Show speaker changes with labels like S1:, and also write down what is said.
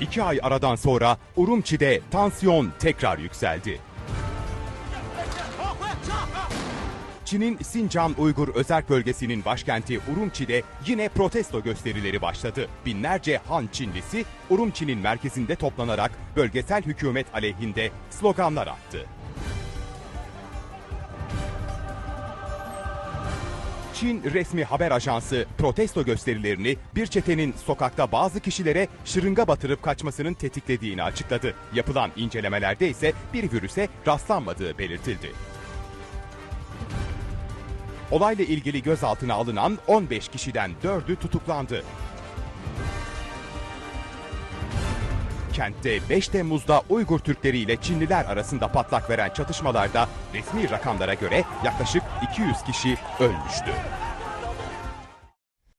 S1: İki ay aradan sonra Urumçi'de tansiyon tekrar yükseldi. Çin'in Sincan Uygur Özerk Bölgesi'nin başkenti Urumçi'de yine protesto gösterileri başladı. Binlerce Han Çinlisi Urumçi'nin merkezinde toplanarak bölgesel hükümet aleyhinde sloganlar attı. Çin resmi haber ajansı protesto gösterilerini bir çetenin sokakta bazı kişilere şırınga batırıp kaçmasının tetiklediğini açıkladı. Yapılan incelemelerde ise bir virüse rastlanmadığı belirtildi. Olayla ilgili gözaltına alınan 15 kişiden 4'ü tutuklandı. Kentte 5 Temmuz'da Uygur Türkleri ile Çinliler arasında patlak veren çatışmalarda resmi rakamlara göre yaklaşık 200 kişi ölmüştü.